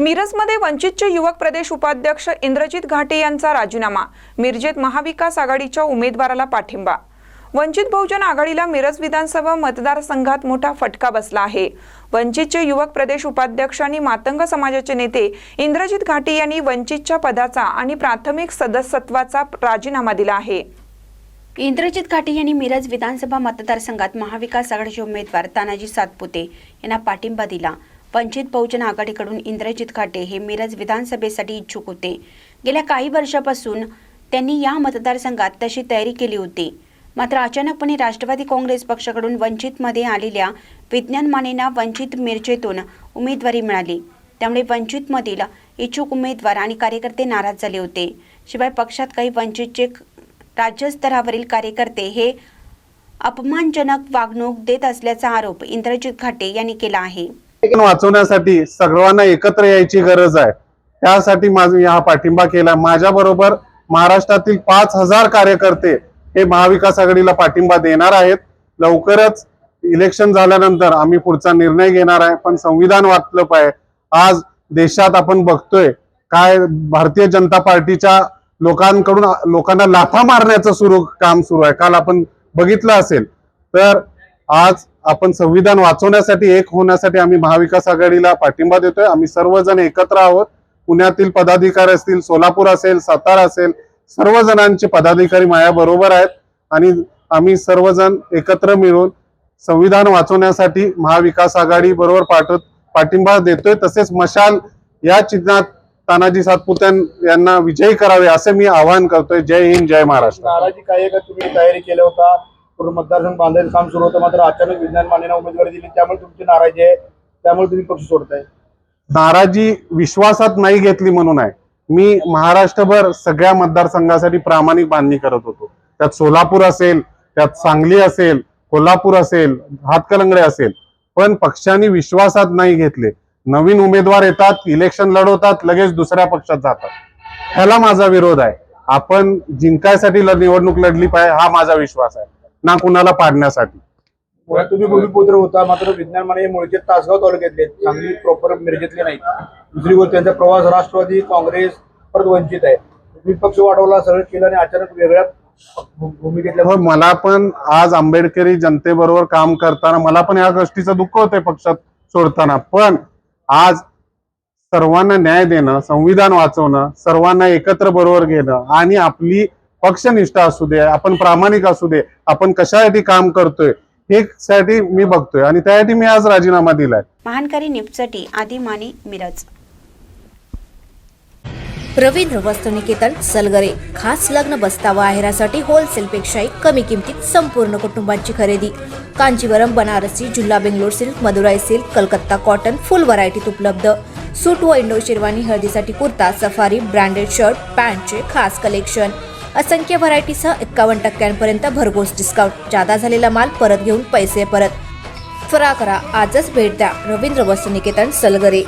मिरजमध्ये वंचितचे युवक प्रदेश उपाध्यक्ष इंद्रजित घाटे यांचा राजीनामा. मिरजेत महाविकास आघाडीच्या उमेदवाराला पाठिंबा. वंचित बहुजन आघाडीला मिरज विधानसभा मतदारसंघात मोठा फटका बसला आहे. वंचितचे युवक प्रदेश उपाध्यक्ष आणि मातंग समाजाचे नेते इंद्रजित घाटे यांनी वंचितच्या पदाचा आणि प्राथमिक सदस्यत्वाचा राजीनामा दिला आहे. इंद्रजित घाटे यांनी मिरज विधानसभा मतदारसंघात महाविकास आघाडीचे उमेदवार तानाजी सातपुते यांना पाठिंबा दिला. वंचित बहुजन आघाडीकडून इंद्रजित घाटे हे मिरज विधानसभेसाठी इच्छुक होते. गेल्या काही वर्षापासून त्यांनी या मतदारसंघात तशी तयारी केली होती. मात्र अचानकपणे राष्ट्रवादी काँग्रेस पक्षाकडून वंचितमध्ये आलेल्या विज्ञान मानेंना वंचित मिरजेतून उमेदवारी मिळाली. त्यामुळे वंचितमधील इच्छुक उमेदवार आणि कार्यकर्ते नाराज झाले होते. शिवाय पक्षात काही वंचितचे राज्यस्तरावरील कार्यकर्ते हे अपमानजनक वागणूक देत असल्याचा आरोप इंद्रजित घाटे यांनी केला आहे. वाचवण्यासाठी सर्वांना एकत्र यायची गरज आहे. त्यासाठी माझा हा पाठिंबा केला. माझ्या बरोबर महाराष्ट्रातील पाच हजार कार्यकर्ते हे महाविकास आघाडीला पाठिंबा देणार आहेत. लवकरच इलेक्शन झाल्यानंतर आम्ही पुढचा निर्णय घेणार आहे. पण संविधान वाचलं पाहिजे आज देशात आपण बघतोय काय भारतीय जनता पार्टीच्या लोकांकडून लोकांना लाथा मारण्याचं सुरू काम सुरू आहे. काल आपण बघितलं असेल. तर आज आपण संविधान वाचवण्यासाठी एक होण्यासाठी आम्ही महाविकास आघाडीला पाठिंबा देतोय. आम्ही सर्वजण एकत्र आहोत. पुण्यातील पदाधिकारी असतील सोलापूर असेल सातारा असेल सर्व जणांचे पदाधिकारी माझ्या बरोबर आहेत. आणि आम्ही सर्वजण एकत्र मिळून संविधान वाचवण्यासाठी महाविकास आघाडी बरोबर पाठ पाठिंबा देतोय. तसेच मशाल या चिन्हात तानाजी सातपुते यांना विजयी करावे असे मी आवाहन करतोय. जय हिंद जय महाराष्ट्र. नाराजी काय का? तुम्ही तयारी केल्या होता. पूर्ण मतदारसंघ बांधायचं काम सुरू होतं. मात्र अचानक विज्ञान मानेना उमेदवारी दिली. त्यामुळे तुमची नाराजी आहे. त्यामुळे तुम्ही पक्ष सोडताय. नाराजी विश्वासात नाही घेतली म्हणून आहे. मी महाराष्ट्रभर सगळ्या मतदारसंघासाठी प्रामाणिक बांधणी करत होतो. त्यात सोलापूर असेल त्यात सांगली असेल कोल्हापूर असेल हातकलंगडे असेल. पण पक्षांनी विश्वासात नाही घेतले. नवीन उमेदवार येतात इलेक्शन लढवतात लगेच दुसऱ्या पक्षात जातात. ह्याला माझा विरोध आहे. आपण जिंकायसाठी निवडणूक लढली पाहिजे हा माझा विश्वास आहे. ना कुणाला पाडण्यासाठी. तुम्ही भूमिपुत्र होता मात्र विज्ञान माने मूळचे तासगाव तालुक्यातले. चांगली प्रॉपर मिरजेतले नाही दुसरी गोष्ट त्यांचा प्रवास राष्ट्रवादी काँग्रेस परत वंचित आहे. तुम्ही पक्ष वाढवला सगळं केलं आणि अचानक वेगळ्या भूमिकेतल्या हो मला पण आज आंबेडकरी जनतेबरोबर काम करताना मला पण या गोष्टीचं दुःख होतंय पक्षात सोडताना. पण आज सर्वांना न्याय देणं संविधान वाचवणं सर्वांना एकत्र बरोबर घेणं आणि आपली पक्षनिष्ठा असू दे आपण प्रामाणिक असू दे आपण कशासाठी काम करतोय हे साठी मी बघतोय आणि त्यासाठी मी आज राजीनामा दिलाय. महानकारी निपसाठी आदी माने मिरज. रवींद्र वस्त्रनिकेतन सलगरे खास लग्न बसतावा आहेरासाठी होलसेलपेक्षाही कमी किमतीत संपूर्ण कुटुंबांची खरेदी. कांजीवरम बनारसी जिल्हा Bangalore silk Madurai silk Calcutta cotton full व्हरायटीत उपलब्ध. सूट व इंडो शेरवानी हळदीसाठी कुर्ता सफारी ब्रँडेड शर्ट पॅन्टचे खास कलेक्शन असंख्य व्हरायटीसह एक्कावन्न टक्क्यांपर्यंत भरघोस डिस्काउंट जादा झालेला माल परत घेऊन पैसे परत. त्वरा करा. आजच भेट द्या. रवींद्र वस्त्रनिकेतन सलगरे.